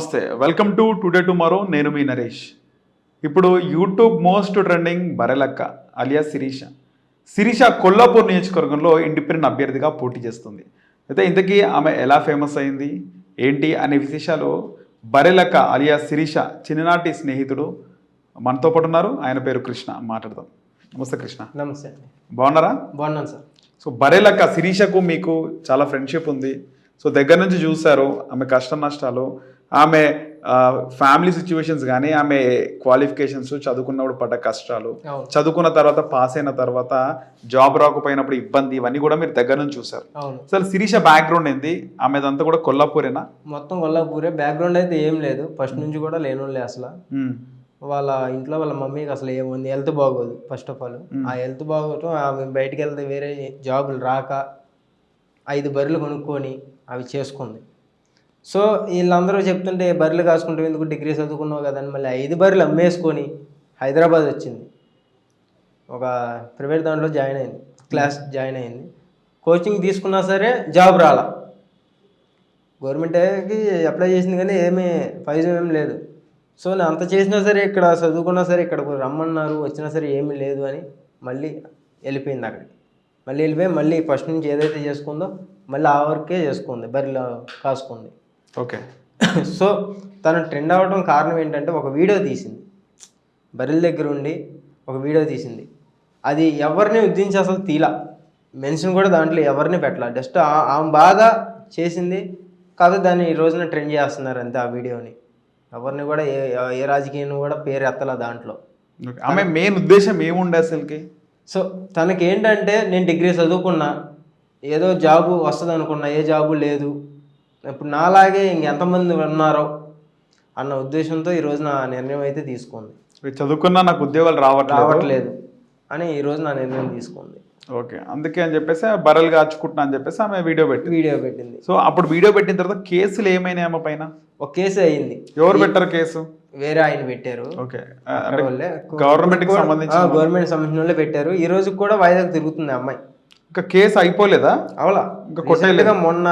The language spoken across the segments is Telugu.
నమస్తే. వెల్కమ్ టు టుడే టుమారో నేను మీ నరేష్. ఇప్పుడు YouTube most trending Barrelakka alias Sirisha. Sirisha Kollapur నియోజకవర్గంలో ఇండిపెండెంట్ అభ్యర్థిగా పోటీ చేస్తుంది. అయితే ఇంతకీ ఆమె ఎలా ఫేమస్ అయింది? ఏంటి అనే విశేషాలు బరెలక్క అలియా శిరీష చిన్ననాటి స్నేహితుడు మనతో పాటు ఉన్నారు. ఆయన పేరు కృష్ణ. మాట్లాడదాం. నమస్తే కృష్ణ. నమస్తే బాగున్నారా? బాగున్నాను సార్. సో బరేలక్క శిరీషకు మీకు చాలా ఫ్రెండ్షిప్ ఉంది. సో దగ్గర నుంచి చూశారు. ఆమె కష్ట నష్టాలు ఆమె ఫ్యామిలీ సిచ్యువేషన్స్ కానీ ఆమె క్వాలిఫికేషన్స్ చదువుకున్నప్పుడు పడ్డ కష్టాలు చదువుకున్న తర్వాత పాస్ అయిన తర్వాత జాబ్ రాకపోయినప్పుడు ఇబ్బంది ఇవన్నీ కూడా మీరు దగ్గర నుంచి అవును. అసలు శిరీష బ్యాక్గ్రౌండ్ ఏంది? ఆమెదంతా కూడా కొల్లాపూరేనా? మొత్తం కొల్లాపూరే. బ్యాక్గ్రౌండ్ అయితే ఏం లేదు. ఫస్ట్ నుంచి కూడా లేనోళ్ళే అసలు. వాళ్ళ ఇంట్లో వాళ్ళ మమ్మీకి అసలు ఏముంది? హెల్త్ బాగోదు ఫస్ట్ ఆఫ్ ఆల్ ఆ హెల్త్ బాగోవటం ఆమె బయటికి వెళ్తే వేరే జాబులు రాక ఐదు బర్రెలు కొనుక్కొని అవి చేసుకుంది. సో వీళ్ళందరూ చెప్తుంటే బర్రెలు కాసుకుంటే ఎందుకు డిగ్రీ చదువుకున్నావు కదా అని మళ్ళీ ఐదు బర్రెలు అమ్మేసుకొని హైదరాబాద్ వచ్చింది. ఒక ప్రైవేట్ దాంట్లో జాయిన్ అయింది. క్లాస్ జాయిన్ అయింది. కోచింగ్ తీసుకున్నా సరే జాబ్ రాలా. గవర్నమెంట్కి అప్లై చేసింది కానీ ఏమీ ఫైజం ఏం లేదు. సో నేను అంత చేసినా సరే ఇక్కడ చదువుకున్నా సరే ఇక్కడ రమ్మన్నారు వచ్చినా సరే ఏమీ లేదు అని మళ్ళీ వెళ్ళిపోయింది అక్కడికి. మళ్ళీ వెళ్ళిపోయి మళ్ళీ ఫస్ట్ నుంచి ఏదైతే చేసుకుందో మళ్ళీ ఆ వర్కే చేసుకుంది బరిలో కాసుకుంది. ఓకే. సో తను ట్రెండ్ అవ్వడం కారణం ఏంటంటే ఒక వీడియో తీసింది. బరిల దగ్గర ఉండి ఒక వీడియో తీసింది. అది ఎవరిని ఉద్దేశించి అసలు తీలా? మెన్షన్ కూడా దాంట్లో ఎవరిని పెట్టాల? జస్ట్ ఆమె బాగా చేసింది కాకపోతే దాన్ని ఈ రోజున ట్రెండ్ చేస్తున్నారు అంతే ఆ వీడియోని. ఎవరిని కూడా ఏ ఏ రాజకీయం కూడా పేరు ఎత్తలా దాంట్లో. ఆమె మెయిన్ ఉద్దేశం ఏముండే అసలుకి? సో తనకి ఏంటంటే నేను డిగ్రీ చదువుకున్నా ఏదో జాబు వస్తుంది అనుకున్నా ఏ జాబు లేదు. ఇప్పుడు నాలాగే ఇంకెంతమంది ఉన్నారో అన్న ఉద్దేశంతో ఈ రోజు నా నిర్ణయం అయితే తీసుకుంది. చదువుకున్నా నాకు ఉద్యోగాలు రావట్లేదు. రావట్లేదు అని ఈ రోజు నా నిర్ణయం తీసుకుంది. ఓకే. అందుకే అని చెప్పేసి బర్రెలు కాచుకుంటున్నా అని చెప్పేసి ఆమె వీడియో పెట్టింది. వీడియో పెట్టింది. సో అప్పుడు వీడియో పెట్టిన తర్వాత కేసులు ఏమైనాయి ఆమె పైన? ఒక కేసు అయింది. ఎవరు పెట్టారు కేసు? వేరే ఆయన పెట్టారు. ఓకే. గవర్నమెంట్ సంబంధించి గవర్నమెంట్ సంబంధించిన వాళ్ళే పెట్టారు. ఈ రోజు కూడా వాయిదాకు తిరుగుతుంది అమ్మాయి. ఇంకా కేసు అయిపోలేదా? అవలా. ఇంకా గా మొన్న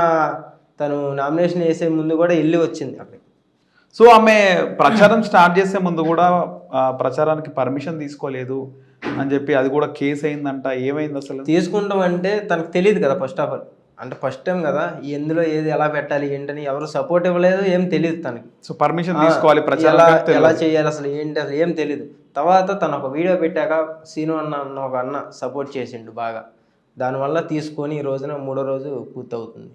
తను నామినేషన్ వేసే ముందు కూడా వెళ్ళి వచ్చింది అక్కడికి. సో ఆమె ప్రచారం స్టార్ట్ చేసే ముందు కూడా ప్రచారానికి పర్మిషన్ తీసుకోలేదు అని చెప్పి అది కూడా కేసు అయిందంట. ఏమైంది అసలు? తీసుకుంటాం అంటే తనకు తెలియదు కదా ఫస్ట్ ఆఫ్ ఆల్ అంటే ఫస్ట్ టైం కదా ఎందులో ఏది ఎలా పెట్టాలి ఏంటని ఎవరు సపోర్ట్ ఇవ్వలేదు ఏం తెలియదు తనకి. సో పర్మిషన్ తీసుకోవాలి ప్రచారం ఎలా చేయాలి అసలు ఏంటి అసలు ఏం తెలియదు. తర్వాత తను ఒక వీడియో పెట్టాక సీను అన్న అన్న ఒక అన్న సపోర్ట్ చేసిండు బాగా. దానివల్ల తీసుకొని ఈ రోజున మూడో రోజు పూర్తవుతుంది.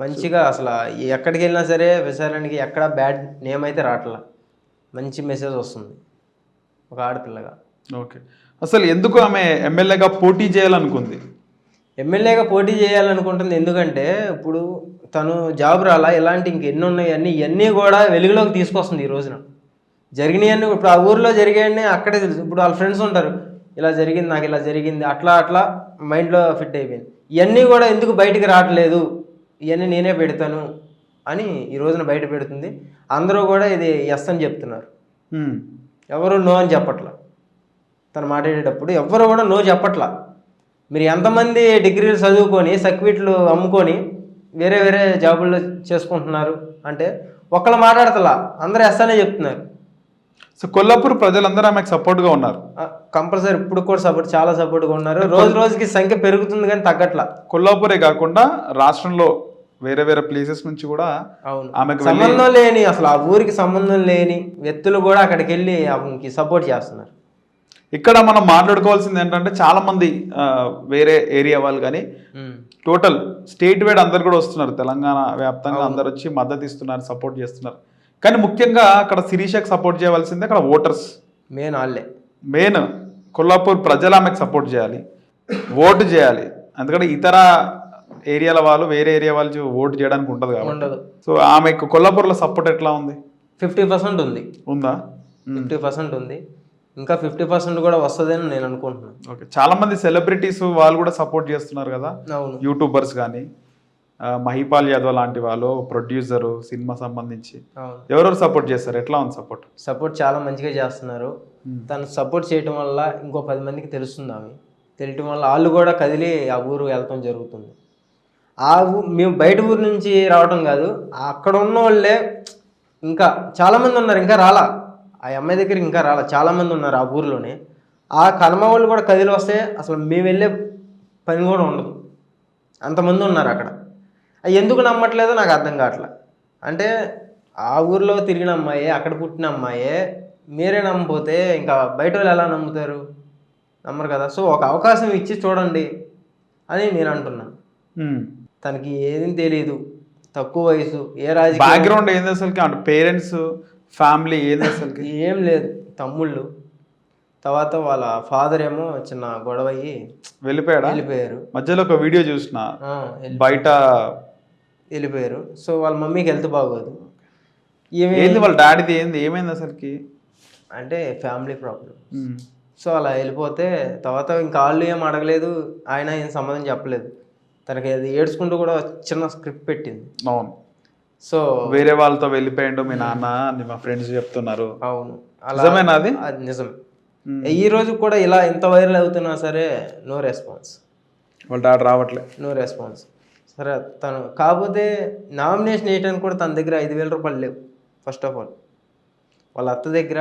మంచిగా అసలు ఎక్కడికి వెళ్ళినా సరే విచారణకి ఎక్కడ బ్యాడ్ నేమ్ అయితే రావట్లా మంచి మెసేజ్ వస్తుంది. ఒక ఆడపిల్లగా. ఓకే. అసలు ఎందుకు ఆమె ఎమ్మెల్యేగా పోటీ చేయాలనుకుంది? ఎమ్మెల్యేగా పోటీ చేయాలనుకుంటుంది ఎందుకంటే ఇప్పుడు తను జాబ్ రాలా ఇలాంటి ఇంకెన్ని ఉన్నాయి అన్నీ ఇవన్నీ కూడా వెలుగులోకి తీసుకొస్తుంది ఈ రోజున. జరిగినాయన్నీ ఇప్పుడు ఆ ఊర్లో జరిగాయన్నీ అక్కడే తెలుసు. ఇప్పుడు వాళ్ళ ఫ్రెండ్స్ ఉంటారు. ఇలా జరిగింది నాకు ఇలా జరిగింది అట్లా అట్లా మైండ్లో ఫిట్ అయిపోయింది. ఇవన్నీ కూడా ఎందుకు బయటికి రావట్లేదు? ఇవన్నీ నేనే పెడతాను అని ఈ రోజున బయట పెడుతుంది. అందరూ కూడా ఇది ఎస్ అని చెప్తున్నారు. ఎవరు నో అని చెప్పట్లా. తను మాట్లాడేటప్పుడు ఎవరు కూడా నో చెప్పట్లా. మీరు ఎంతమంది డిగ్రీలు చదువుకొని సర్టిఫికెట్లు అమ్ముకొని వేరే వేరే జాబుల్లో చేసుకుంటున్నారు అంటే ఒకళ్ళు మాట్లాడతలా. అందరూ ఎస్ అనే చెప్తున్నారు. సో కొల్లాపూర్ ప్రజలందరూ ఆమెకు సపోర్ట్గా ఉన్నారు. కంపల్సరీ ఇప్పుడు కూడా సపోర్ట్ చాలా సపోర్ట్గా ఉన్నారు. రోజు రోజుకి సంఖ్య పెరుగుతుంది కానీ తగ్గట్లా. కొల్లాపూరే కాకుండా రాష్ట్రంలో వేరే వేరే ప్లేసెస్ నుంచి కూడా అవును. ఆమెకు సంబంధం లేని అసలు ఆ ఊరికి సంబంధం లేని వ్యక్తులు కూడా అక్కడికి వెళ్ళి ఆమెకి సపోర్ట్ చేస్తున్నారు. ఇక్కడ మనం మాట్లాడుకోవాల్సింది ఏంటంటే చాలా మంది వేరే ఏరియా వాళ్ళు కానీ టోటల్ స్టేట్ వైడ్ అందరు కూడా వస్తున్నారు. తెలంగాణ వ్యాప్తంగా అందరు వచ్చి మద్దతు ఇస్తున్నారు సపోర్ట్ చేస్తున్నారు. కానీ ముఖ్యంగా అక్కడ శిరీషకు సపోర్ట్ చేయవలసింది అక్కడ ఓటర్స్ మెయిన్ వాళ్ళే. మెయిన్ కొల్లాపూర్ ప్రజలు ఆమెకు సపోర్ట్ చేయాలి. ఓటు చేయాలి. ఎందుకంటే ఇతర ఏరియాల వాళ్ళు వేరే ఏరియా వాళ్ళు ఓటు చేయడానికి ఉండదు కాబట్టి. ఉండదు. సో ఆమెకు కొల్లాపూర్లో సపోర్ట్ ఎట్లా ఉంది? ఫిఫ్టీ పర్సెంట్ ఉంది. ఉందా? ఫిఫ్టీ పర్సెంట్ ఉంది. ఇంకా ఫిఫ్టీ పర్సెంట్ కూడా వస్తుందని నేను అనుకుంటున్నాను ఓకే చాలా మంది సెలబ్రిటీస్ వాళ్ళు కూడా సపోర్ట్ చేస్తున్నారు కదా? అవును. యూట్యూబర్స్ కానీ మహిపాల్ యాదవ్ లాంటి వాళ్ళు ప్రొడ్యూసరు సినిమా సంబంధించి ఎవరెవరు సపోర్ట్ చేస్తారు? ఎట్లా ఉంది సపోర్ట్ సపోర్ట్ చాలా మంచిగా చేస్తున్నారు. తను సపోర్ట్ చేయటం వల్ల ఇంకో పది మందికి తెలుస్తుంది ఆమె. తెలియటం వల్ల వాళ్ళు కూడా కదిలి ఆ ఊరు వెళ్తాం జరుగుతుంది. ఆ ఊ- మేము బయట ఊరు నుంచి రావడం కాదు అక్కడ ఉన్న వాళ్ళే ఇంకా చాలామంది ఉన్నారు ఇంకా రాలా. ఆ అమ్మాయి దగ్గరికి ఇంకా రాలా చాలామంది ఉన్నారు ఆ ఊర్లోనే. ఆ కర్మ వాళ్ళు కూడా కదిలి వస్తే అసలు మేము వెళ్ళే పని కూడా ఉండదు. అంతమంది ఉన్నారు అక్కడ. ఎందుకు నమ్మట్లేదో నాకు అర్థం కావట్లే. అంటే ఆ ఊర్లో తిరిగిన అమ్మాయి అక్కడ పుట్టిన అమ్మాయే మీరే నమ్మపోతే ఇంకా బయట వాళ్ళు ఎలా నమ్ముతారు? నమ్మరు కదా. సో ఒక అవకాశం ఇచ్చి చూడండి అని నేను అంటున్నా. తనకి ఏది తెలియదు తక్కువ వయసు ఏ రాజకీయ బ్యాక్గ్రౌండ్ ఏంది అసలుకి? అంటే పేరెంట్స్ ఫ్యామిలీ ఏంది అసలుకి? ఏం లేదు. తమ్ముళ్ళు. తర్వాత వాళ్ళ ఫాదర్ ఏమో చిన్న గొడవ అయ్యి వెళ్ళిపోయాడా? వెళ్ళిపోయారు. మధ్యలో ఒక వీడియో చూసిన. బయట వెళ్ళిపోయారు. సో వాళ్ళ మమ్మీకి హెల్త్ బాగోదు. ఏంది వాళ్ళ డాడీది ఏంది? ఏమైంది అసలుకి? అంటే ఫ్యామిలీ ప్రాబ్లం. సో అలా వెళ్ళిపోతే తర్వాత ఇంకా వాళ్ళు ఏం అడగలేదు. ఆయన ఏం సమాధానం చెప్పలేదు. తనకి అది ఏడ్చుకుంటూ కూడా చిన్న స్క్రిప్ట్ పెట్టింది. అవును. సో వేరే వాళ్ళతో వెళ్ళిపోయిండు. మీ నాన్న అని మా ఫ్రెండ్స్ చెప్తున్నారు. అవును. నిజమేనా అది అది నిజం ఉమ్. ఈ రోజు కూడా ఇలా ఎంత వైరల్ అవుతున్నా సరే నో రెస్పాన్స్ వాళ్ళ డాడీ రావట్లే. నో రెస్పాన్స్ సరే తను కాకపోతే నామినేషన్ వేయడానికి కూడా తన దగ్గర ఐదు వేల రూపాయలు లేవు ఫస్ట్ ఆఫ్ ఆల్ వాళ్ళ అత్త దగ్గర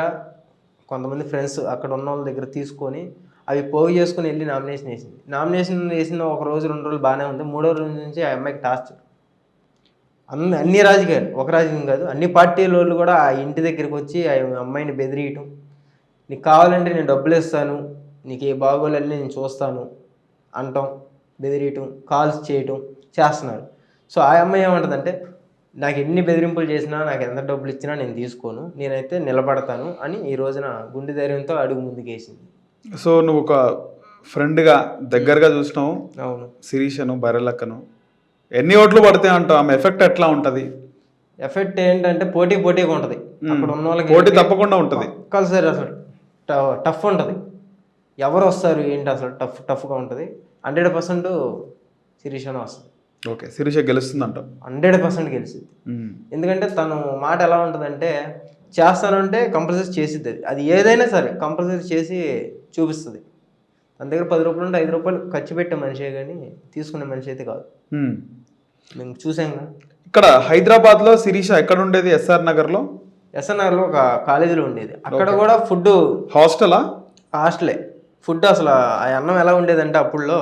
కొంతమంది ఫ్రెండ్స్ అక్కడ ఉన్న వాళ్ళ దగ్గర తీసుకొని అవి పోగు చేసుకుని వెళ్ళి నామినేషన్ వేసింది. నామినేషన్ వేసిన ఒక రోజు రెండు రోజులు బాగానే ఉంది. మూడో రోజు నుంచి ఆ అమ్మాయికి టార్చర్ అన్ని అన్ని రాజకీయాలు ఒక రాజకీయం కాదు. అన్ని పార్టీల వాళ్ళు కూడా ఆ ఇంటి దగ్గరికి వచ్చి ఆ అమ్మాయిని బెదిరియటం. నీకు కావాలంటే నేను డబ్బులు ఇస్తాను నీకు ఏ బాగోలని నేను చూస్తాను అంటాం బెదిరియటం కాల్స్ చేయటం. చేస్తున్నారు సో ఆ అమ్మాయి ఏమంటుందంటే నాకు ఎన్ని బెదిరింపులు చేసినా నాకు ఎంత డబ్బులు ఇచ్చినా నేను తీసుకోను నేనైతే నిలబడతాను అని ఈ రోజున గుండె ధైర్యంతో అడుగు ముందుకేసింది. సో నువ్వు ఒక ఫ్రెండ్గా దగ్గరగా చూసినావు. అవును. శిరీషను బరెలక్కను ఎన్ని ఓట్లు పడతాయి అంటావు? ఆమె ఎఫెక్ట్ ఎట్లా ఉంటది? ఎఫెక్ట్ ఏంటంటే పోటీ పోటీగా ఉంటుంది. అక్కడ ఉన్న వాళ్ళకి పోటీ తప్పకుండా ఉంటది. కంపల్సరీ అసలు టఫ్ ఉంటుంది. ఎవరు వస్తారు ఏంటి అసలు టఫ్ టఫ్గా ఉంటుంది? హండ్రెడ్ పర్సెంట్ శిరీషనే వస్తుంది. ఓకే శిరీష గెలుస్తుంది అంటావు హండ్రెడ్ పర్సెంట్ గెలిచింది. ఎందుకంటే తను మాట ఎలా ఉంటుందంటే చేస్తానంటే కంపల్సరీ చేసిద్ది అది. అది ఏదైనా సరే కంపల్సరీ చేసి చూపిస్తుంది. తన దగ్గర పది రూపాయలు ఉంటే ఐదు రూపాయలు ఖర్చు పెట్టే మనిషే కానీ తీసుకునే మనిషి అయితే కాదు. మేము. చూసాంగా ఇక్కడ హైదరాబాద్లో శిరీష ఎక్కడ ఉండేది ఎస్ఆర్ నగర్లో ఎస్ఎన్ఆర్లో ఒక కాలేజీలో ఉండేది. అక్కడ కూడా ఫుడ్ హాస్టలా? హాస్టలే. ఫుడ్ అసలు ఆ అన్నం ఎలా ఉండేదంటే అప్పుడులో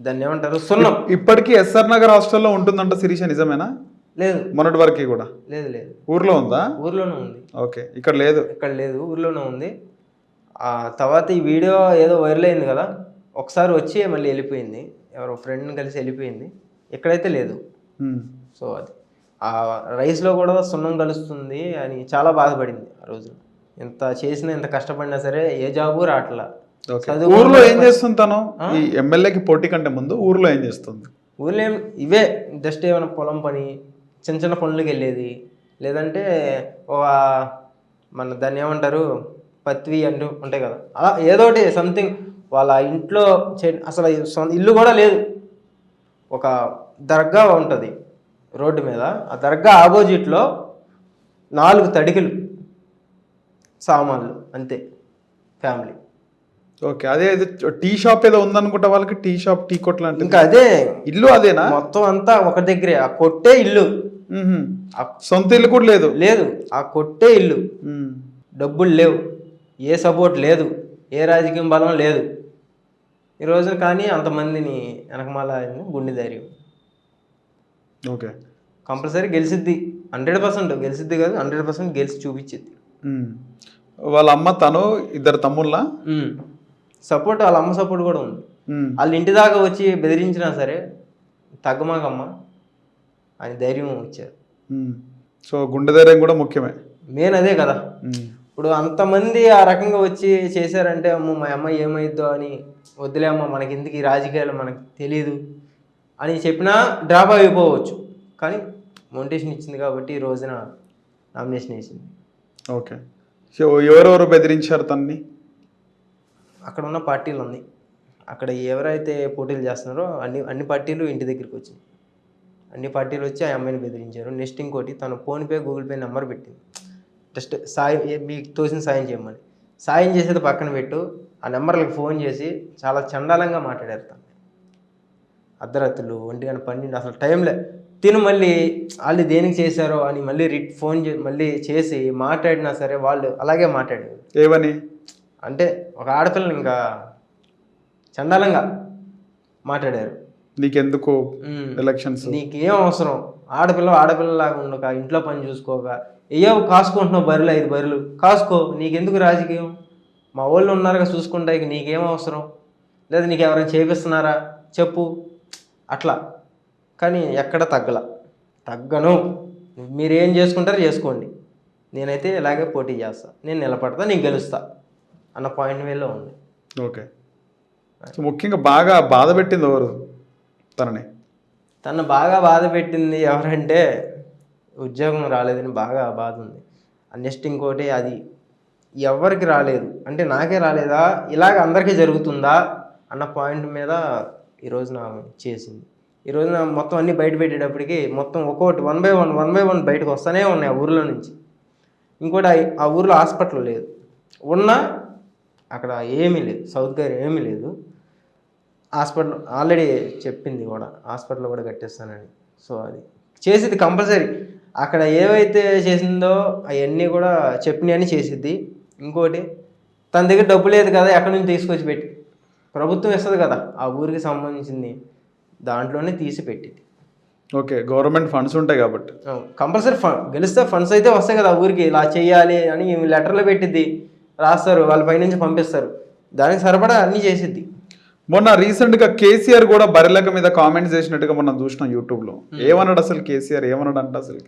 దాన్ని ఏమంటారు? సున్నం. ఇప్పటికీ ఎస్ఆర్ నగర్ హాస్టల్లో ఉంటుందంట శిరీష నిజమేనా? లేదు. మొన్నటి వరకు కూడా. లేదు లేదు. ఊర్లో ఉందా? ఊర్లోనే ఉంది. ఓకే ఇక్కడ లేదు. ఇక్కడ లేదు ఊర్లోనే ఉంది. ఆ తర్వాత ఈ వీడియో ఏదో వైరల్ అయింది కదా ఒకసారి వచ్చి మళ్ళీ వెళ్ళిపోయింది. ఎవరో ఫ్రెండ్ని కలిసి వెళ్ళిపోయింది. ఇక్కడైతే లేదు. సో అది. ఆ రైస్లో కూడా సున్నం కలుస్తుంది అని చాలా బాధపడింది ఆ రోజు. ఎంత చేసినా ఎంత కష్టపడినా సరే ఏ జాబు రావట్లా. ఊర్లో ఏం చేస్తుంది తను? ఈ ఎమ్మెల్యేకి పోటీ కంటే ముందు ఊర్లో ఏం చేస్తుంది? ఊర్లో ఏం ఇవే జస్ట్ ఏమైనా పొలం పని చిన్న చిన్న పనులకు వెళ్ళేది. లేదంటే ఒక మన దాన్ని ఏమంటారు? పత్వి అంటూ ఉంటాయి కదా. అలా ఏదో ఒకటి సంథింగ్ వాళ్ళ ఇంట్లో చే- అసలు ఇల్లు కూడా లేదు. ఒక దర్గా ఉంటుంది రోడ్డు మీద. ఆ దర్గా ఆపోజిట్లో నాలుగు తడికలు సామాన్లు అంతే ఫ్యామిలీ. ఓకే అదే టీ షాప్ ఏదో ఉందనుకుంటా వాళ్ళకి టీ షాప్ టీ కొట్ లాంటిది. ఇంకా అదే ఇల్లు అదేనా? మొత్తం అంతా ఒక దగ్గరే ఆ కొట్టే ఇల్లు. సొంత ఇల్లు కూడా లేదు? లేదు ఆ కొట్టే ఇల్లు. డబ్బులు లేవు ఏ సపోర్ట్ లేదు ఏ రాజకీయం బలం లేదు. ఈ రోజున కానీ అంతమందిని వెనకమాల గుండె ధైర్యం. ఓకే. కంపల్సరీ గెలిసిద్ది హండ్రెడ్ పర్సెంట్ గెలిసిద్ది కాదు హండ్రెడ్ పర్సెంట్ గెలిచి చూపించిద్ది. మ్మ్. వాళ్ళ అమ్మ తను ఇద్దరు తమ్ముళ్ళ? సపోర్ట్ వాళ్ళ అమ్మ సపోర్ట్ కూడా ఉంది. వాళ్ళ ఇంటి దాకా వచ్చి బెదిరించినా సరే తగ్గమాకమ్మ అని ధైర్యం ఇచ్చారు. సో గుండె ధైర్యం కూడా ముఖ్యమే. మెయిన్ అదే కదా. ఇప్పుడు అంతమంది ఆ రకంగా వచ్చి చేశారంటే అమ్మ మా అమ్మ ఏమైద్దో అని వద్దులే అమ్మ మనకి ఎందుకు ఈ రాజకీయాలు మనకు తెలియదు అని చెప్పినా డ్రాప్ అయిపోవచ్చు. కానీ మోటివేషన్ ఇచ్చింది కాబట్టి ఈ రోజున నామినేషన్ వేసింది. ఓకే. సో ఎవరెవరు బెదిరించారు తన్ని? అక్కడ ఉన్న పార్టీలు ఉన్నాయి అక్కడ ఎవరైతే పోటీలు చేస్తున్నారో అన్ని అన్ని పార్టీలు ఇంటి దగ్గరికి వచ్చినాయి. అన్ని పార్టీలు వచ్చి ఆ అమ్మాయిని బెదిరించారు. నెక్స్ట్ ఇంకోటి తను ఫోన్పే గూగుల్ పే నెంబర్ పెట్టింది. జస్ట్ సాయం మీకు తోసిన సాయం చేయమని. సాయం చేసేది పక్కన పెట్టు ఆ నెంబర్లకు ఫోన్ చేసి చాలా చండాలంగా మాట్లాడారు తను. అర్ధరాత్రులు ఒంటి గంట పన్నెండు అసలు టైంలే తిను మళ్ళీ వాళ్ళు దేనికి చేశారో అని మళ్ళీ రిట్ ఫోన్ చే మళ్ళీ చేసి మాట్లాడినా సరే వాళ్ళు అలాగే మాట్లాడారు ఏమని? అంటే ఒక ఆడపిల్లని ఇంకా చండాలంగా మాట్లాడారు. నీకెందుకు. ఎలక్షన్స్ నీకేం అవసరం? ఆడపిల్ల ఆడపిల్లలాగా ఉండక ఇంట్లో పని చూసుకోక. ఏయో కాసుకుంటున్నావు బర్రెలు ఐదు బర్రెలు. కాసుకో నీకెందుకు రాజకీయం? మా వాళ్ళు ఉన్నారుగా చూసుకుంటా ఇక నీకేం అవసరం? లేదా నీకు ఎవరైనా చేపిస్తున్నారా? చెప్పు. అట్లా. కానీ ఎక్కడ తగ్గల. తగ్గను. మీరు ఏం చేసుకుంటారో చేసుకోండి. నేనైతే ఇలాగే పోటీ చేస్తా. నేను నిలబడతా నేను గెలుస్తా. అన్న పాయింట్ వేలో ఉంది. ఓకే. సో ముఖ్యంగా బాగా బాధ పెట్టింది ఎవరు? తనని. తను బాగా బాధ పెట్టింది ఎవరంటే ఉద్యోగం రాలేదని బాగా బాధ ఉంది. నెక్స్ట్ ఇంకోటి అది ఎవరికి రాలేదు? అంటే నాకే రాలేదా? ఇలాగ అందరికీ జరుగుతుందా? అన్న పాయింట్ మీద ఈరోజు నా చేసింది. ఈరోజు నా మొత్తం అన్ని బయట పెట్టేటప్పటికి మొత్తం ఒక్కొక్కటి one by one one by one బయటకు వస్తూనే ఉన్నాయి ఆ ఊర్లో నుంచి. ఇంకోటి ఆ- ఆ ఊర్లో హాస్పిటల్ లేదు. ఉన్నా అక్కడ ఏమీ లేదు. సౌకర్యం ఏమీ లేదు. హాస్పిటల్ ఆల్రెడీ చెప్పింది కూడా. హాస్పిటల్ కూడా కట్టిస్తానని. సో అది చేసేది కంపల్సరీ. అక్కడ ఏవైతే చేసిందో అవన్నీ కూడా చెప్పినవన్నీ చేసిద్ది. ఇంకోటి తన దగ్గర డబ్బు లేదు కదా ఎక్కడి నుంచి తీసుకొచ్చి పెట్టి? ప్రభుత్వం ఇస్తుంది కదా ఆ ఊరికి సంబంధించింది దాంట్లోనే తీసి పెట్టింది ఓకే గవర్నమెంట్ ఫండ్స్ ఉంటాయి కాబట్టి. కంపల్సరీ ఫండ్ గెలిస్తే ఫండ్స్ అయితే వస్తాయి కదా ఆ ఊరికి. ఇలా చేయాలి అని లెటర్లో పెట్టిద్ది. రాస్తారు వాళ్ళ పైనుంచి పంపిస్తారు. దానికి సరిపడా అన్నీ చేసిద్ది. మొన్న రీసెంట్గా కేసీఆర్ కూడా బరిలక మీద కామెంట్స్ చేసినట్టుగా మనం చూసినాం యూట్యూబ్లో. ఏమన్నాడు అసలు కేసీఆర్? ఏమన్నాడు అంట అసలు?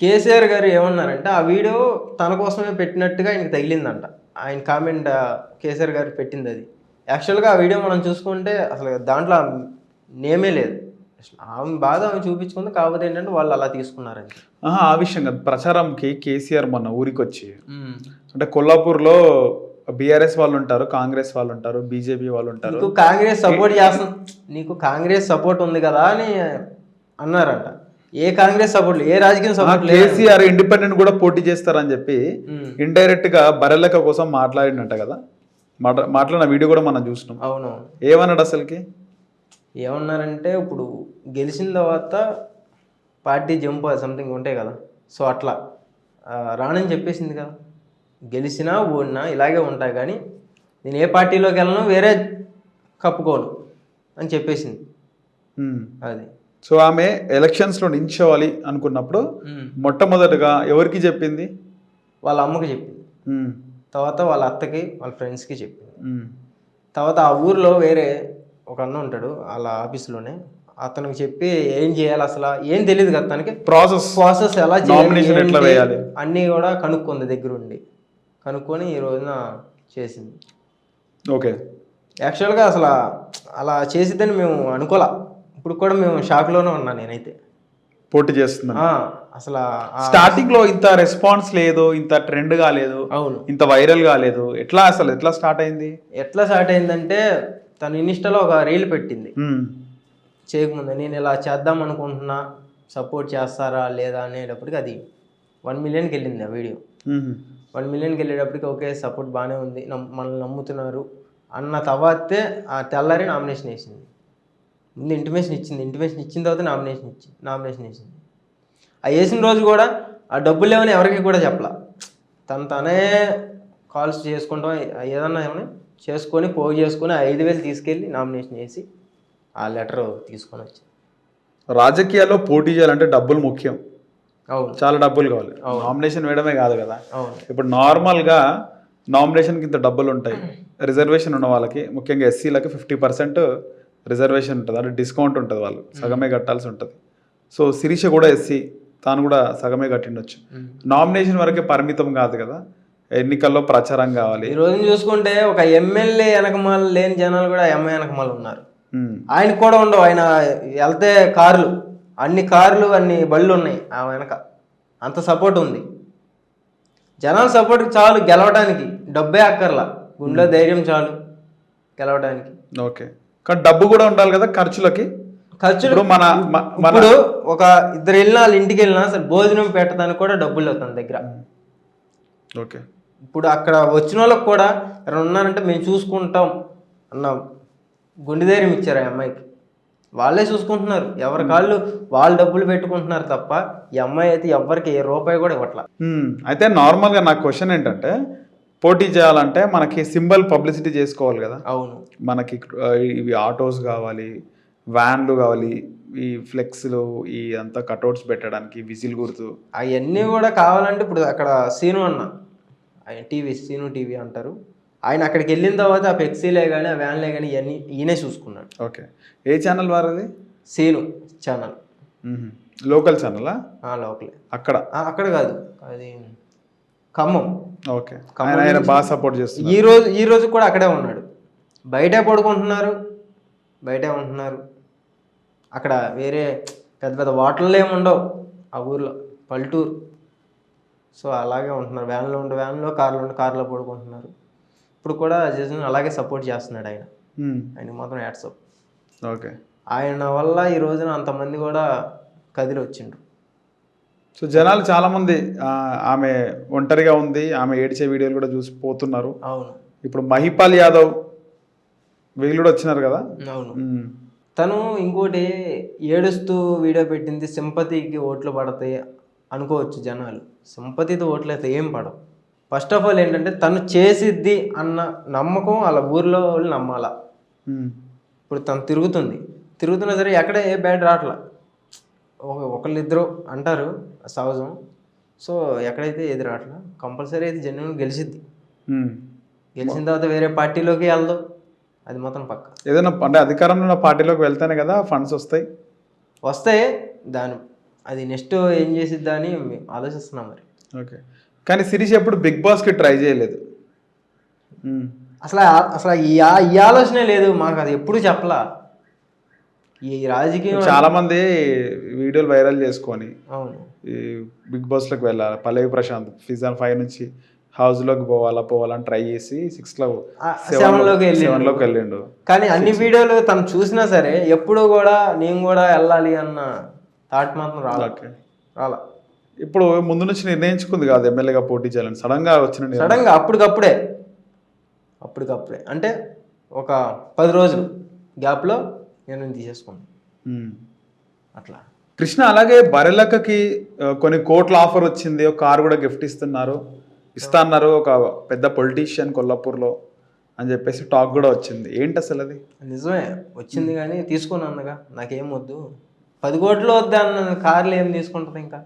కేసీఆర్ గారు ఏమన్నారంటే ఆ వీడియో తన కోసమే పెట్టినట్టుగా ఆయనకి తగిలిందంట. ఆయన కామెంట్ కేసీఆర్ గారు పెట్టింది అది. యాక్చువల్గా ఆ వీడియో మనం చూసుకుంటే అసలు దాంట్లో నేమే లేదు. ఆమె బాధ ఆమె చూపించుకుంది కాకపోతే ఏంటంటే వాళ్ళు అలా తీసుకున్నారని ఆహా, ఆ విషయం కాదు. ప్రచారంకి కేసీఆర్ మొన్న ఊరికి వచ్చి అంటే కొల్లాపూర్లో బీఆర్ఎస్ వాళ్ళు ఉంటారు కాంగ్రెస్ వాళ్ళు ఉంటారు బీజేపీ వాళ్ళు ఉంటారు. నీకు కాంగ్రెస్ సపోర్ట్ చేస్తుంది నీకు కాంగ్రెస్ సపోర్ట్ ఉంది కదా అని అన్నారంట. ఏ కాంగ్రెస్ సపోర్ట్ ఏ రాజకీయ సపోర్ట్ కేసీఆర్ ఇండిపెండెంట్ కూడా పోటీ చేస్తారని చెప్పి. ఇండైరెక్ట్గా బరెలక కోసం మాట్లాడినట్ట కదా. మాట్లా మాట్లాడిన వీడియో కూడా మనం చూసినాం. అవును. ఏమన్నాడు అసలుకి? ఏమన్నారంటే ఇప్పుడు గెలిచిన తర్వాత పార్టీ జంప్ సంథింగ్ ఉంటాయి కదా. సో అట్లా. రానని చెప్పేసింది కదా. గెలిచినా ఓడినా ఇలాగే ఉంటాయి కానీ నేను ఏ పార్టీలోకి వెళ్ళను వేరే కప్పుకోను అని చెప్పేసింది. అది. సో ఆమె ఎలక్షన్స్లో నించోవాలి అనుకున్నప్పుడు మొట్టమొదటగా ఎవరికి చెప్పింది? వాళ్ళ అమ్మకి చెప్పింది. తర్వాత వాళ్ళ అత్తకి వాళ్ళ ఫ్రెండ్స్కి చెప్పింది. తర్వాత ఆ ఊర్లో వేరే ఒక అన్న ఉంటాడు వాళ్ళ ఆఫీస్లోనే. అతనికి చెప్పి ఏం చేయాలి అసలు? ఏం తెలియదు కదా తనకి. ప్రాసెస్ ప్రాసెస్ ఎలా వేయాలి? అన్నీ కూడా కనుక్కుంది దగ్గరుండి. కనుక్కొని ఈ రోజున చేసింది. ఓకే. యాక్చువల్గా అసలు అలా చేసిద్దని మేము అనుకోలే. ఇప్పుడు కూడా మేము షాక్లోనే ఉన్నా నేనైతే. పోటీ చేస్తున్నాను ఆ, అసలు స్టార్టింగ్లో ఇంత రెస్పాన్స్ లేదు ఇంత ట్రెండ్ కాలేదు అవును. ఇంత వైరల్ కాలేదు. ఎట్లా అసలు? ఎట్లా స్టార్ట్ అయింది? ఎట్లా స్టార్ట్ అయిందంటే తను ఇన్స్టాలో ఒక రీల్ పెట్టింది. చేయకముందు నేను ఇలా చేద్దాం అనుకుంటున్నా సపోర్ట్ చేస్తారా లేదా అనేటప్పటికి అది వన్ మిలియన్కి వెళ్ళింది ఆ వీడియో. వన్ మిలియన్కి వెళ్ళేటప్పటికి ఓకే సపోర్ట్ బాగానే ఉంది మనల్ని నమ్ముతున్నారు అన్న తర్వాతే ఆ తెల్లారి నామినేషన్ వేసింది. ముందు ఇంటిమేషన్ ఇచ్చింది ఇంటిమేషన్ ఇచ్చిన తర్వాత నామినేషన్ ఇచ్చింది నామినేషన్ వేసింది. ఆ వేసిన రోజు కూడా ఆ డబ్బులు లేవని ఎవరికి కూడా చెప్పలా. తను తనే కాల్స్ చేసుకుంటాం ఏదన్నా ఏమన్నా చేసుకొని పోగు చేసుకొని ఐదు వేలు తీసుకెళ్ళి నామినేషన్ వేసి ఆ లెటర్ తీసుకొని వచ్చి రాజకీయాల్లో పోటీ చేయాలంటే డబ్బులు ముఖ్యం. అవును. చాలా డబ్బులు కావాలి. నామినేషన్ వేయడమే కాదు కదా. ఇప్పుడు నార్మల్గా నామినేషన్కి ఇంత డబ్బులు ఉంటాయి. రిజర్వేషన్ ఉన్న వాళ్ళకి ముఖ్యంగా ఎస్సీలకి ఫిఫ్టీ పర్సెంట్ రిజర్వేషన్ ఉంటుంది. అంటే డిస్కౌంట్ ఉంటుంది వాళ్ళు. సగమే కట్టాల్సి ఉంటుంది. సో శిరీష కూడా ఎస్సీ తాను కూడా సగమే కట్టిండొచ్చు. నామినేషన్ వరకే పరిమితం కాదు కదా. ఎన్నికల్లో ప్రచారం కావాలి. ఈ రోజున చూసుకుంటే ఒక ఎమ్మెల్యే వెనకమాల లేని జనాలు కూడా ఎంఐ వెనకమాల ఉన్నారు. ఉమ్. ఆయనకు కూడా ఉండవు. ఆయన వెళ్తే కార్లు. అన్ని కార్లు అన్ని బళ్ళు ఉన్నాయి ఆ వెనక. అంత సపోర్ట్ ఉంది. జనాల సపోర్ట్ చాలు గెలవడానికి డబ్బే అక్కర్లా. గుండెలో ధైర్యం చాలు గెలవడానికి ఓకే. కానీ డబ్బు కూడా ఉండాలి కదా ఖర్చులకి? ఖర్చులు మన ఇప్పుడు ఒక ఇద్దరు వెళ్ళినా వాళ్ళ ఇంటికి వెళ్ళినా అసలు భోజనం పెట్టడానికి కూడా డబ్బులు లేవు తన దగ్గర. ఓకే. ఇప్పుడు అక్కడ వచ్చిన వాళ్ళకి కూడా ఎవరైనా ఉన్నారంటే మేము చూసుకుంటాం అన్న గుండె ధైర్యం ఇచ్చారు ఆ అమ్మాయికి. వాళ్ళే చూసుకుంటున్నారు. ఎవరి కాళ్ళు వాళ్ళు డబ్బులు పెట్టుకుంటున్నారు తప్ప ఈ అమ్మాయి అయితే ఎవరికి ఏ రూపాయి కూడా ఇవ్వట్లా. అయితే నార్మల్గా నా క్వశ్చన్ ఏంటంటే పోటీ చేయాలంటే మనకి సింబల్ పబ్లిసిటీ చేసుకోవాలి కదా. అవును. మనకి ఇవి ఆటోస్ కావాలి వ్యాన్లు కావాలి ఈ ఫ్లెక్స్లు ఈ అంతా కటౌట్స్ పెట్టడానికి విజిల్ గుర్తు. అవన్నీ కూడా కావాలంటే ఇప్పుడు అక్కడ సీను అన్న ఆయన టీవీ సీను టీవీ అంటారు. ఆయన అక్కడికి వెళ్ళిన తర్వాత ఆ ఫ్లెక్సీలే కానీ ఆ వ్యాన్లే కానీ ఇవన్నీ ఈయనే చూసుకున్నాడు. ఓకే. ఏ ఛానల్ వారది? సీను ఛానల్. లోకల్ ఛానలా? లోపలే అక్కడ? అక్కడ కాదు. అది ఖమ్మం. ఓకే. ఆయన ఆయన బాగా సపోర్ట్ చేస్తున్నారు. ఈ రోజు ఈ రోజు కూడా అక్కడే ఉన్నాడు. బయటే పడుకుంటున్నారు. బయటే ఉంటున్నారు. అక్కడ వేరే పెద్ద పెద్ద హోటళ్ళు ఏమి ఉండవు. ఆ ఊర్లో. పల్లెటూరు. సో అలాగే ఉంటున్నారు. వ్యాన్లో ఉంటే వ్యాన్లో కార్లో ఉంటే కార్లో పడుకుంటున్నారు. ఇప్పుడు కూడా జగన్ అలాగే సపోర్ట్ చేస్తున్నాడు ఆయన. మ్మ్. ఆయనకి మాత్రం యాడ్సప్ ఓకే. ఆయన వల్ల ఈ రోజున అంతమంది కూడా కదిలి వచ్చిండ్రు. సో జనాలు చాలా మంది ఆ, ఆమె ఒంటరిగా ఉంది ఆమె ఏడ్చే వీడియోలు కూడా చూసి పోతున్నారు. అవును. ఇప్పుడు మహిపాల్ యాదవ్ వీళ్ళు కూడా వచ్చినారు కదా? అవును. తను ఇంకోటి ఏడుస్తూ వీడియో పెట్టింది సింపతికి ఓట్లు పడతాయి అనుకోవచ్చు జనాలు. సింపతితో ఓట్లు అయితే ఏం పడవు. ఫస్ట్ ఆఫ్ ఆల్ ఏంటంటే తను చేసిద్ది అన్న నమ్మకం వాళ్ళ ఊర్లో వాళ్ళు నమ్మాల. మ్మ్. ఇప్పుడు తను తిరుగుతుంది. తిరుగుతున్నా సరే ఎక్కడ ఏ బ్యాడ్ రావట్లా. ఒక ఒకళ్ళిద్దరు అంటారు సహజం. సో ఎక్కడైతే ఏది రావట్లా? కంపల్సరీ అయితే జెన్యున్ గెలిచిద్ది. గెలిచిన తర్వాత వేరే పార్టీలోకి వెళ్దాం. అది మాత్రం పక్క. ఏదైనా అంటే అధికారంలో ఉన్న పార్టీలోకి వెళ్తేనే కదా ఫండ్స్ వస్తాయి. వస్తే దాని అది నెక్స్ట్ ఏం చేసిద్దా అని ఆలోచిస్తున్నాం మరి. ఓకే. కానీ శిరీష్ ఎప్పుడు బిగ్ బాస్కి ట్రై చేయలేదు. అసలు అసలు ఈ ఈ ఆలోచనే లేదు మాకు అది ఎప్పుడు చెప్పలా? ఈ రాజకీయం చాలా మంది వీడియోలు వైరల్ చేసుకొని అవును. ఈ బిగ్ బాస్లోకి వెళ్ళాలి. పల్లవి ప్రశాంత్ సీజన్ ఫైవ్ నుంచి హౌస్లోకి పోవాలా పోవాలని ట్రై చేసి సిక్స్లో సెవెన్లోకి. సెవెన్లోకి వెళ్ళిండు. కానీ అన్ని వీడియోలు తను చూసినా సరే ఎప్పుడు కూడా నేను కూడా వెళ్ళాలి అన్న థాట్ మాత్రం రాలే రాలా. ఇప్పుడు ముందు నుంచి నిర్ణయించుకుంది కాదు ఎమ్మెల్యేగా పోటీ చేయాలని. సడన్గా వచ్చిన. సడన్గా అప్పటికప్పుడే. అప్పటికప్పుడే. అంటే ఒక పది రోజులు గ్యాప్లో నేను తీసేసుకున్నాను. అట్లా. కృష్ణ అలాగే బరెలక్కకి కొన్ని కోట్ల ఆఫర్ వచ్చింది. ఒక కారు కూడా గిఫ్ట్ ఇస్తున్నారు. ఇస్తా అన్నారు ఒక పెద్ద పొలిటీషియన్ కొల్లాపూర్లో అని చెప్పేసి టాక్ కూడా వచ్చింది. ఏంటి అసలు అది? నిజమే. వచ్చింది కానీ తీసుకుని అన్నగా. నాకేం వద్దు. పది కోట్లు వద్దు అన్న కార్లు ఏం తీసుకుంటుంది ఇంకా?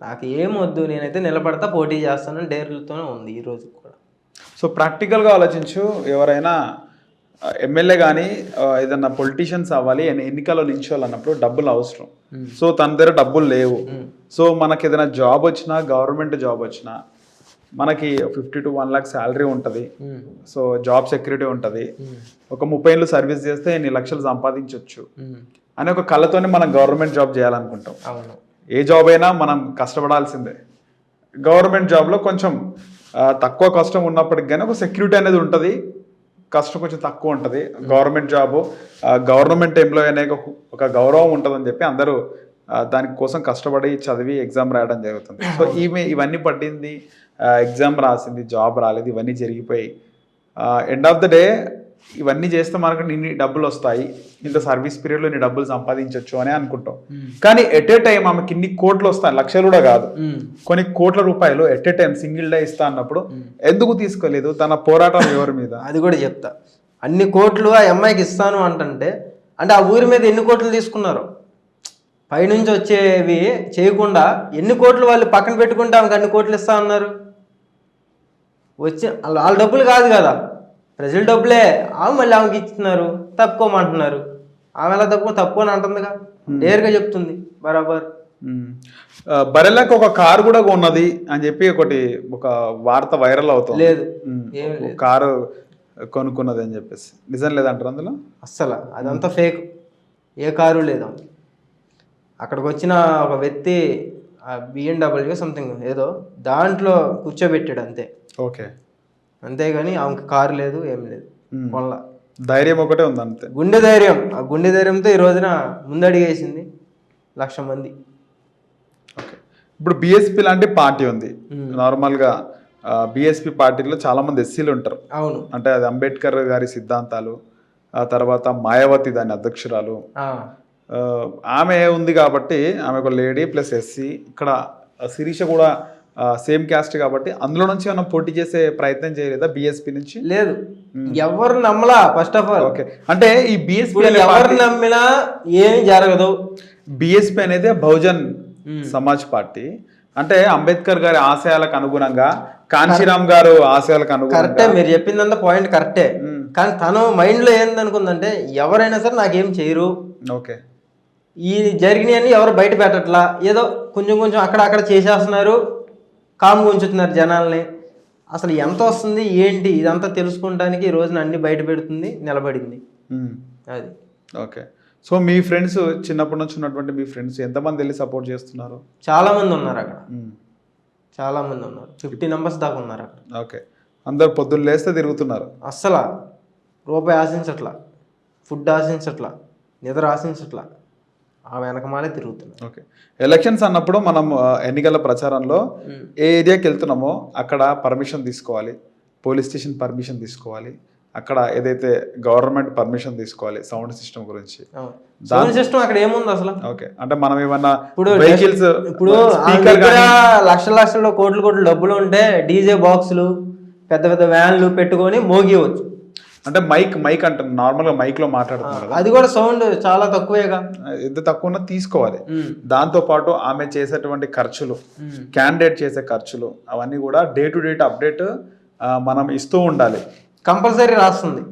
నాకు ఏం వద్దు నేనైతే నిలబడతా పోటీ చేస్తాను డేర్లతోనే ఉంది ఈ రోజు కూడా. సో ప్రాక్టికల్గా ఆలోచించు ఎవరైనా ఎమ్మెల్యే కానీ ఏదన్నా పొలిటీషియన్స్ అవ్వాలి ఎన్ని- ఎన్నికల్లో నిల్చోవాలన్నప్పుడు డబ్బులు అవసరం. సో తన దగ్గర డబ్బులు లేవు. సో మనకి ఏదైనా జాబ్ వచ్చినా గవర్నమెంట్ జాబ్ వచ్చినా మనకి fifty to one lakh salary ఉంటుంది. సో జాబ్ సెక్యూరిటీ ఉంటుంది. ఒక ముప్పై ఏళ్ళు సర్వీస్ చేస్తే ఎన్ని లక్షలు సంపాదించవచ్చు. అనే ఒక కళ్ళతోనే మనం గవర్నమెంట్ జాబ్ చేయాలనుకుంటాం. అవును. ఏ జాబ్ అయినా మనం కష్టపడాల్సిందే. గవర్నమెంట్ జాబ్లో కొంచెం తక్కువ కష్టం ఉన్నప్పటికి కానీ ఒక సెక్యూరిటీ అనేది ఉంటుంది. కష్టం కొంచెం తక్కువ ఉంటుంది. గవర్నమెంట్ జాబ్ గవర్నమెంట్ ఎంప్లాయీ అనే ఒక- గౌరవం ఉంటుందని చెప్పి అందరూ ఆ, దాని కోసం కష్టపడి చదివి ఎగ్జామ్ రాయడం జరుగుతుంది. సో ఈమె ఇవన్నీ పట్టింది ఎగ్జామ్ రాసింది జాబ్ రాలేదు ఇవన్నీ జరిగిపోయి ఎండ్ ఆఫ్ ద డే ఇవన్నీ చేస్తే మనకు ఇన్ని డబ్బులు వస్తాయి. ఇంత సర్వీస్ పీరియడ్లో ఇన్ని డబ్బులు సంపాదించవచ్చు అని అనుకుంటాం. కానీ ఎట్ ఏ టైం ఆమెకి ఇన్ని కోట్లు వస్తాయి లక్షలు కూడా కాదు. కొన్ని కోట్ల రూపాయలు at a time single day ఇస్తా అన్నప్పుడు ఎందుకు తీసుకోలేదు? తన పోరాటం ఎవరి మీద? అది కూడా చెప్తా. అన్ని కోట్లు ఆ అమ్మాయికి ఇస్తాను అంటుంటే అంటే ఆ ఊరి మీద ఎన్ని కోట్లు తీసుకున్నారు? పైనుంచి వచ్చేవి చేయకుండా ఎన్ని కోట్లు వాళ్ళు పక్కన పెట్టుకుంటే ఆమెకు అన్ని కోట్లు ఇస్తా అన్నారు? వచ్చి వాళ్ళ డబ్బులు కాదు కదా. ప్రజల డబ్బులే. ఆమె మళ్ళీ ఆమెకి ఇస్తున్నారు తప్పుకోమంటున్నారు. ఆమె ఎలా తప్పుకో తప్పుకొని అంటుందిగా. డేర్గా చెప్తుంది. బరాబర్. బరెలకు ఒక కారు కూడా ఉన్నది అని చెప్పి ఒకటి ఒక వార్త వైరల్ అవుతుంది. లేదు. కారు కొనుక్కున్నది అని చెప్పేసి. నిజం లేదంటారు అందులో? అస్సలు. అదంతా ఫేక్. ఏ కారు లేదు. అక్కడికి వచ్చిన ఒక వ్యక్తి బిఎన్డబ్ల్యూ సంథింగ్ ఏదో దాంట్లో కూర్చోబెట్టాడు అంతే. ఓకే. అంతేగాని ఆమెకి కారు లేదు ఏం లేదు. వల్ల ధైర్యం ఒకటే ఉంది అంతే గుండె ధైర్యం. ఆ గుండె ధైర్యంతో ఈ రోజున ముందడిగేసింది లక్ష మంది. ఓకే. ఇప్పుడు బిఎస్పి లాంటి పార్టీ ఉంది. నార్మల్గా బిఎస్పి పార్టీలో చాలా మంది ఎస్సీలు ఉంటారు. అవును. అంటే అది అంబేద్కర్ గారి సిద్ధాంతాలు ఆ తర్వాత మాయావతి దాని అధ్యక్షురాలు. ఆమె ఉంది కాబట్టి ఆమె ఒక లేడీ ప్లస్ ఎస్సీ. ఇక్కడ శిరీష కూడా సేమ్ క్యాస్ట్ కాబట్టి అందులో నుంచి మనం పోటీ చేసే ప్రయత్నం చేయలేదా బీఎస్పీ నుంచి? లేదు. ఎవరు నమ్మలా ఫస్ట్ ఆఫ్ ఆల్ ఓకే. అంటే ఈ బీఎస్పీ ఎవరు నమ్మినా ఏమి జరగదు. బీఎస్పీ అనేది బహుజన్ సమాజ్ పార్టీ. అంటే అంబేద్కర్ గారి ఆశయాలకు అనుగుణంగా కాంచీరామ్ గారు ఆశయాలకు అనుగుణంగా కరెక్టే మీరు చెప్పిందంతా పాయింట్ కరెక్టే. కానీ తను మైండ్లో ఏందనుకుందంటే ఎవరైనా సరే నాకేం చేయరు. ఓకే. ఈ జరిగినాయని ఎవరు బయట పెట్టట్లా. ఏదో కొంచెం కొంచెం అక్కడ అక్కడ చేసేస్తున్నారు. కామ్గా ఉంచుతున్నారు జనాల్ని. అసలు ఎంత వస్తుంది ఏంటి ఇదంతా తెలుసుకుంటానికి ఈ రోజున అన్ని బయట పెడుతుంది నిలబడింది. అది. ఓకే. సో మీ ఫ్రెండ్స్ చిన్నప్పటి నుంచి ఉన్నటువంటి మీ ఫ్రెండ్స్ ఎంతమంది వెళ్ళి సపోర్ట్ చేస్తున్నారు? చాలా మంది ఉన్నారు అక్కడ. చాలా మంది ఉన్నారు. ఫిఫ్టీ నెంబర్స్ దాకా ఉన్నారు అక్కడ. ఓకే. అందరు పొద్దున్న లేస్తే తిరుగుతున్నారు. అస్సలు. రూపాయి ఆశించట్లా. ఫుడ్ ఆశించట్లా. నిద్ర ఆశించట్లా. ఆ వెనకమాలే తిరుగుతున్నారు ఓకే. ఎలక్షన్స్ అన్నప్పుడు మనం ఎన్నికల ప్రచారంలో ఏ ఏరియాకి వెళ్తున్నామో అక్కడ పర్మిషన్ తీసుకోవాలి. పోలీస్ స్టేషన్ పర్మిషన్ తీసుకోవాలి. అక్కడ ఏదైతే గవర్నమెంట్ పర్మిషన్ తీసుకోవాలి సౌండ్ సిస్టమ్ గురించి. సౌండ్ సిస్టమ్ అక్కడ ఏముంది అసలు? ఓకే. అంటే మనం ఏమన్నా ఇప్పుడు వెహికల్స్ ఇప్పుడు లక్షల లక్షల కోట్లు కోట్లు డబ్బులు ఉంటే డీజే బాక్సులు పెద్ద పెద్ద వ్యాన్లు పెట్టుకొని మోగివచ్చు అంటే మైక్ మైక్ అంటారు నార్మల్గా మైక్లో మాట్లాడుతున్నారు అది కూడా సౌండ్ చాలా తక్కువేగా. ఎంత తక్కువ ఉన్నా తీసుకోవాలి దాంతో పాటు ఆమె చేసేటువంటి ఖర్చులు. క్యాండిడేట్ చేసే ఖర్చులు అవన్నీ కూడా డే టు డేట్ అప్డేట్ మనం ఇస్తూ ఉండాలి. కంపల్సరీ రాస్తుంది.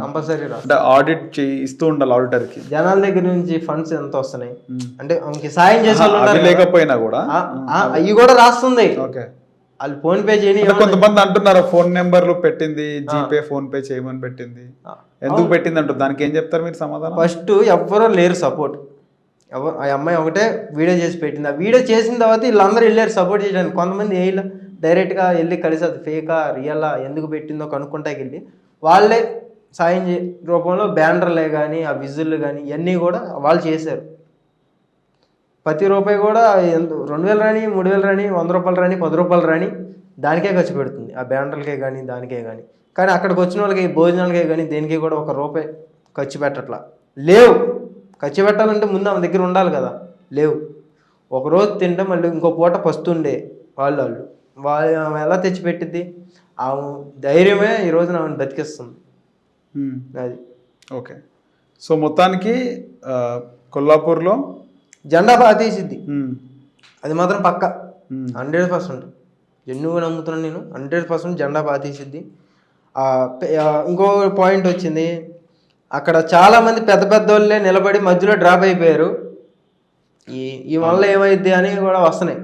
కంపల్సరీ అంటే ఆడిట్ ఇస్తూ ఉండాలి ఆడిటర్కి జనాల దగ్గర నుంచి ఫండ్స్ ఎంత వస్తున్నాయి. అంటే సాయం చేసే. లేకపోయినా కూడా. అవి కూడా రాస్తుంది. ఓకే. వాళ్ళు ఫోన్ పే చేయని కొంతమంది అంటున్నారు ఫోన్ నెంబర్లు పెట్టింది జీపే ఫోన్ పే చేయమని పెట్టింది. ఎందుకు పెట్టింది అంటారు? దానికి ఏం చెప్తారు మీరు సమాధానం? ఫస్ట్ ఎవ్వరూ లేరు సపోర్ట్. ఎవరు ఆ అమ్మాయి ఒకటే వీడియో చేసి పెట్టింది. ఆ వీడియో చేసిన తర్వాత వీళ్ళందరూ వెళ్ళారు సపోర్ట్ చేయడానికి. కొంతమంది వేయలే డైరెక్ట్గా వెళ్ళి కలిసి అది ఫేకా రియలా ఎందుకు పెట్టిందో కనుక్కుంటాకి వెళ్ళి వాళ్ళే సాయం చే రూపంలో బ్యానర్లే కానీ ఆ విజులు కానీ ఇవన్నీ కూడా వాళ్ళు చేశారు. ప్రతి రూపాయి కూడా రెండు వేలు రాని మూడు వేలు రాని వంద రూపాయలు రాని పది రూపాయలు రాని దానికే ఖర్చు పెడుతుంది. ఆ బ్యానర్లకే కానీ దానికే కానీ కానీ అక్కడికి వచ్చిన వాళ్ళకి భోజనాలకే కానీ దేనికి కూడా ఒక రూపాయి ఖర్చు పెట్టట్లా. లేవు. ఖర్చు పెట్టాలంటే ముందు ఆమె దగ్గర ఉండాలి కదా. లేవు. ఒక రోజు తింటే మళ్ళీ ఇంకో పూట పస్తుండే వాళ్ళు వాళ్ళు. వాళ్ళు ఆమె ఎలా తెచ్చిపెట్టిద్ది? ఆమె ధైర్యమే ఈ రోజున ఆమెను బతికిస్తుంది. అది. ఓకే. సో మొత్తానికి కొల్లాపూర్లో జెండా బాగా తీసిద్ది. అది మాత్రం పక్క. Hundred percent. జెన్యుగా నమ్ముతున్నాను నేను. హండ్రెడ్ పర్సెంట్ జెండా బాగా తీసిద్ది. ఇంకో పాయింట్ వచ్చింది. అక్కడ చాలా మంది పెద్ద పెద్ద వాళ్ళే నిలబడి మధ్యలో డ్రాప్ అయిపోయారు. ఈ ఈ వల్ల ఏమైద్ది అని కూడా వస్తున్నాయి.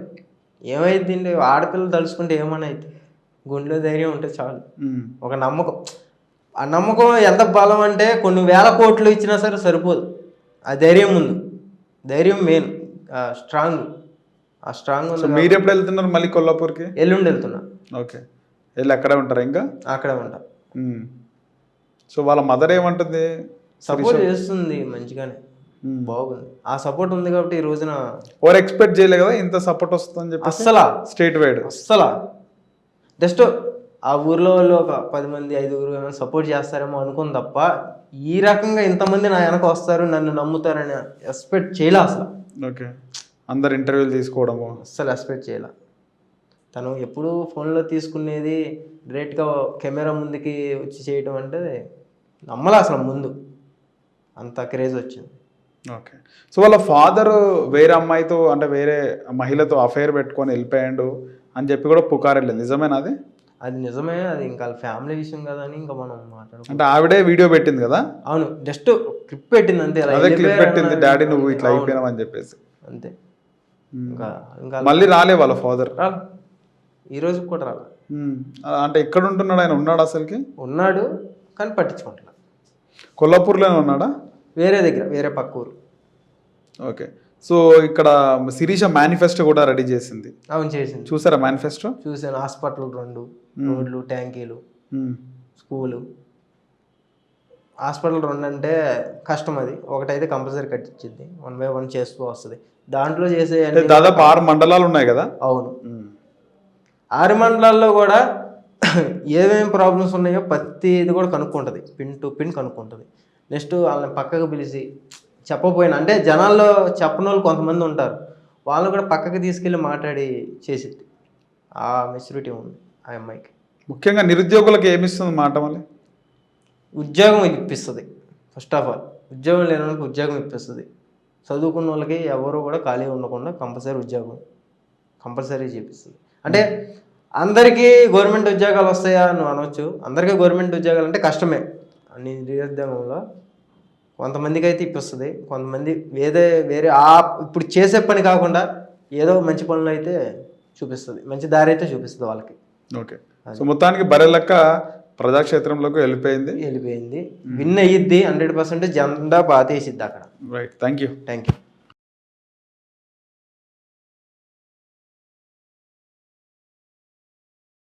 ఏమైద్ది అండి? ఆడపిల్లలు తలుచుకుంటే ఏమని అయితే గుండెలో ధైర్యం ఉంటే చాలు. ఒక నమ్మకం. ఆ నమ్మకం ఎంత బలం అంటే కొన్ని వేల కోట్లు ఇచ్చినా సరే సరిపోదు. ఆ ధైర్యం ముందు ధైర్యం మెయిన్ స్ట్రాంగ్ ఆ స్ట్రాంగ్ సో మీరు ఎప్పుడు వెళ్తున్నారు మళ్ళీ కొల్లాపూర్కి? ఎల్లుండి వెళ్తున్నా. ఓకే. వెళ్ళి అక్కడే ఉంటారా ఇంకా? అక్కడే ఉంటా. సో వాళ్ళ మదర్ ఏమంటుంది? సపోర్ట్ చేస్తుంది మంచిగానే. బాగుంది. ఆ సపోర్ట్ ఉంది కాబట్టి ఈ రోజున ఓవర్ ఎక్స్పెక్ట్ చేయలే కదా ఇంత సపోర్ట్ వస్తుందని చెప్పి అస్సలా. స్టేట్ వైడ్ అస్సలా. జస్ట్ ఆ ఊర్లో వాళ్ళు ఒక పది మంది ఐదుగురు ఏమైనా సపోర్ట్ చేస్తారేమో అనుకుని తప్ప ఈ రకంగా ఇంతమంది నా వెనక వస్తారు నన్ను నమ్ముతారని ఎక్స్పెక్ట్ చేయలే అసలు. ఓకే. అందరు ఇంటర్వ్యూలు తీసుకోవడము. అస్సలు ఎక్స్పెక్ట్ చేయలే. తను ఎప్పుడు ఫోన్లో తీసుకునేది డైరెక్ట్గా కెమెరా ముందుకి వచ్చి చేయటం అంటే నమ్మలే అసలు ముందు. అంత క్రేజ్ వచ్చింది. ఓకే. సో వాళ్ళ ఫాదర్ వేరే అమ్మాయితో అంటే వేరే మహిళతో అఫైర్ పెట్టుకొని వెళ్ళిపోయాడు అని చెప్పి కూడా పుకారు వెళ్ళింది. నిజమేనా అది? అది నిజమే అది ఇంకా ఫ్యామిలీ విషయం కదా అని ఇంకా మనం మాట్లాడుకో అంటే ఆవిడే వీడియో పెట్టింది కదా? అవును జస్ట్ క్లిప్ పెట్టింది అంతే. అదే క్లిప్ పెట్టింది. డాడీ నువ్వు ఇట్లా అయిపోయినావు అని చెప్పేసి. అంతే. ఇంకా ఇంకా మళ్ళీ రాలే వాళ్ళ ఫాదర్ ఈ రోజు కూడా రాల. అంటే ఎక్కడ ఉంటున్నాడు ఆయన? ఉన్నాడు అసలుకి? ఉన్నాడు కానీ పట్టించుకుంటా కొల్లాపూర్లోనే ఉన్నాడా? వేరే దగ్గర వేరే పక్క ఊరు. ఓకే. సో ఇక్కడ శిరీష మేనిఫెస్టో కూడా రెడీ చేసింది. అవును చేసింది. చూసారా మేనిఫెస్టో చూసాను హాస్పిటల్ రెండు. రోడ్లు ట్యాంకీలు స్కూలు. హాస్పిటల్ రెండు అంటే కష్టం అది. ఒకటైతే కంపల్సరీ కట్టించింది వన్ బై వన్ చేస్తూ వస్తుంది. దాంట్లో చేసే దాదాపు ఆరు మండలాలు ఉన్నాయి కదా? అవును. ఆరు మండలాల్లో కూడా ఏమేమి ప్రాబ్లమ్స్ ఉన్నాయో ప్రతి ఇది కూడా కనుక్కుంటుంది. పిన్ టు పిన్ కనుక్కుంటుంది. నెక్స్ట్ వాళ్ళని పక్కకు పిలిచి చెప్పపోయినా అంటే జనాల్లో చెప్పని వాళ్ళు కొంతమంది ఉంటారు. వాళ్ళని కూడా పక్కకి తీసుకెళ్ళి మాట్లాడి చేసిద్ది. ఆ మెచ్యూరిటీ ఉంది. ఆ అమ్మాయికి ముఖ్యంగా నిరుద్యోగులకు ఏమిస్తుంది మాట మళ్ళీ? ఉద్యోగం ఇప్పిస్తుంది ఫస్ట్ ఆఫ్ ఆల్ ఉద్యోగం లేని వాళ్ళకి ఉద్యోగం ఇప్పిస్తుంది. చదువుకున్న వాళ్ళకి ఎవరు కూడా ఖాళీ ఉండకుండా కంపల్సరీ ఉద్యోగం కంపల్సరీ చేపిస్తుంది. అంటే అందరికీ గవర్నమెంట్ ఉద్యోగాలు వస్తాయా అని అనవచ్చు అందరికీ గవర్నమెంట్ ఉద్యోగాలు అంటే కష్టమే. అన్ని నిరుద్యోగంలో కొంతమందికి అయితే ఇప్పిస్తుంది. కొంతమంది వేరే వేరే ఆ ఇప్పుడు చేసే పని కాకుండా ఏదో మంచి పనులు అయితే చూపిస్తుంది. మంచి దారి అయితే చూపిస్తుంది వాళ్ళకి. ఓకే. సో మొత్తానికి బరెలక్క ప్రజాక్షేత్రంలోకి వెళ్ళిపోయింది. వెళ్ళిపోయింది. విన్ అయ్యిద్ది హండ్రెడ్ పర్సెంట్ జెండా పాతేసిద్ది అక్కడ. Right. Thank you thank you